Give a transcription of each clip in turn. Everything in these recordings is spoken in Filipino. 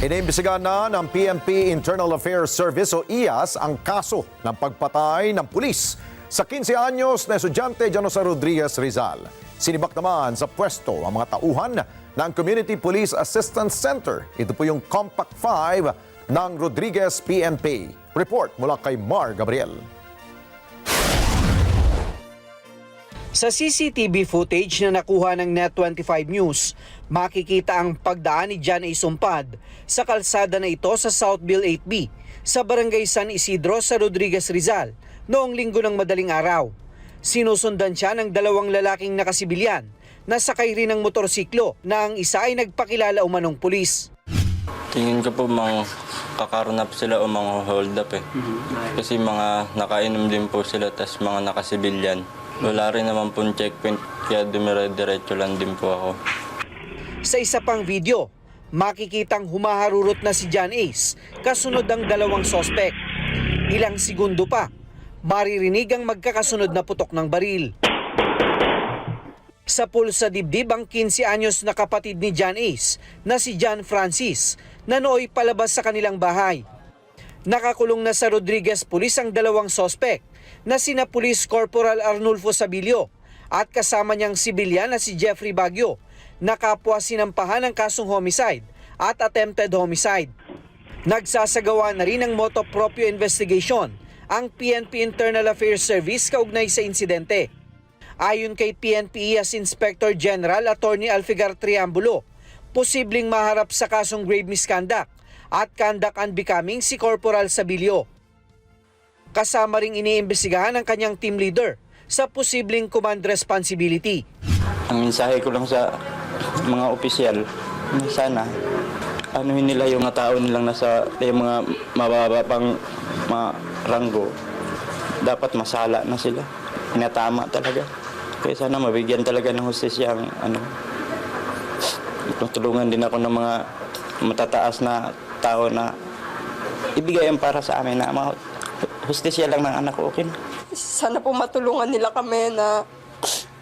Iniimbestigahan na ng PNP Internal Affairs Service o IAS ang kaso ng pagpatay ng pulis sa 15 anyos na estudyante Janosa Rodriguez Rizal. Sinibak naman sa pwesto ang mga tauhan ng Community Police Assistance Center. Ito po yung Compact 5 ng Rodriguez PNP. Report mula kay Mar Gabriel. Sa CCTV footage na nakuha ng Net25 News, makikita ang pagdaan ni John A. Sumpad sa kalsada na ito sa Southville 8B sa Barangay San Isidro sa Rodriguez Rizal noong linggo ng madaling araw. Sinusundan siya ng dalawang lalaking nakasibilyan na sakay rin ng motorsiklo na ang isa ay nagpakilala umanong pulis. Tingin ko po mga kakaroon up sila o mga hold up eh. Kasi mga nakainom din po sila tas mga nakasibilyan. Wala rin naman po checkpoint kaya dumire-diretso lang din po ako. Sa isa pang video, makikitang humaharurot na si John Ace kasunod ang dalawang sospek. Ilang segundo pa, maririnig ang magkakasunod na putok ng baril. Sa pulsa dibdib ang 15 anyos na kapatid ni John Ace na si John Francis na nooy palabas sa kanilang bahay. Nakakulong na sa Rodriguez Police ang dalawang sospek na sina Police Corporal Arnulfo Sabilio at kasama niyang sibilyan na si Jeffrey Baguio na kapwa sinampahan ng kasong homicide at attempted homicide. Nagsasagawa na rin ng moto proprio investigation ang PNP Internal Affairs Service kaugnay sa insidente. Ayon kay PNP IAS Inspector General Attorney Alfigar Triambulo, posibleng maharap sa kasong grave misconduct at conduct unbecoming si Corporal Sabilio. Kasama ring iniimbestigahan ang kanyang team leader sa posibleng command responsibility. Ang mensahe ko lang sa mga opisyal, sana anuhin nila yung mga tao nilang nasa yung mga mababa pang mga ranggo. Dapat masala na sila. Inatama talaga. Kaya sana mabigyan talaga ng hustisya ang ano. Tutulungan din ako ng mga matataas na tao na ibigay ang para sa amin na mga hustisya lang ng anak ko, okay na. sana po matulungan nila kami na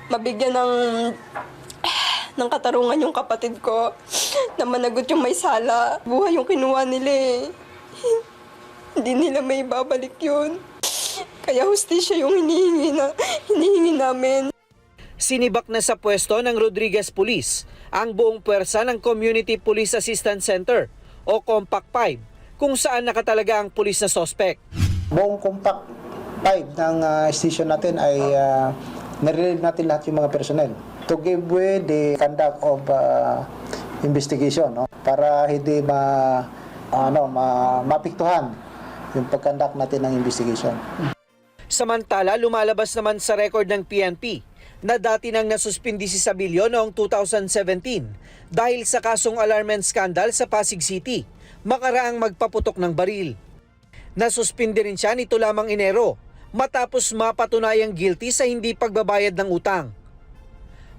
mabigyan ng ng katarungan yung kapatid ko na managot yung may sala. Buhay yung kinuha nila eh. Hindi nila may babalik yun. Kaya hustisya yung hinihingi, na, hinihingi namin. Sinibak na sa pwesto ng Rodriguez Police ang buong puwersa ng Community Police Assistance Center o Compact 5 kung saan nakatalaga ang pulis na sospek. Buong compact 5 ng ah, station natin ay uh, nare-relieve natin lahat yung mga personnel to give way the conduct of ah, investigation no para hindi ma ano ma mapiktuhan yung pag-conduct natin ng investigation. Samantala, lumalabas naman sa record ng PNP na dati nang nasuspindi si Sabilio noong 2017 dahil sa kasong alarm and scandal sa Pasig City, makaraang magpaputok ng baril. Nasuspindi rin siya nito lamang Enero matapos mapatunayang guilty sa hindi pagbabayad ng utang.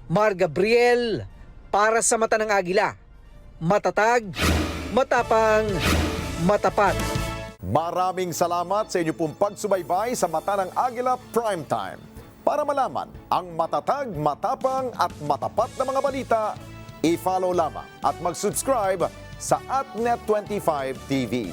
Mar Gabriel, para sa mata ng agila, matatag, matapang, matapat. Maraming salamat sa inyo pong pagsubaybay sa Mata ng Agila Primetime. Para malaman ang matatag, matapang at matapat na mga balita, i-follow lamang at mag-subscribe sa AtNet25 TV.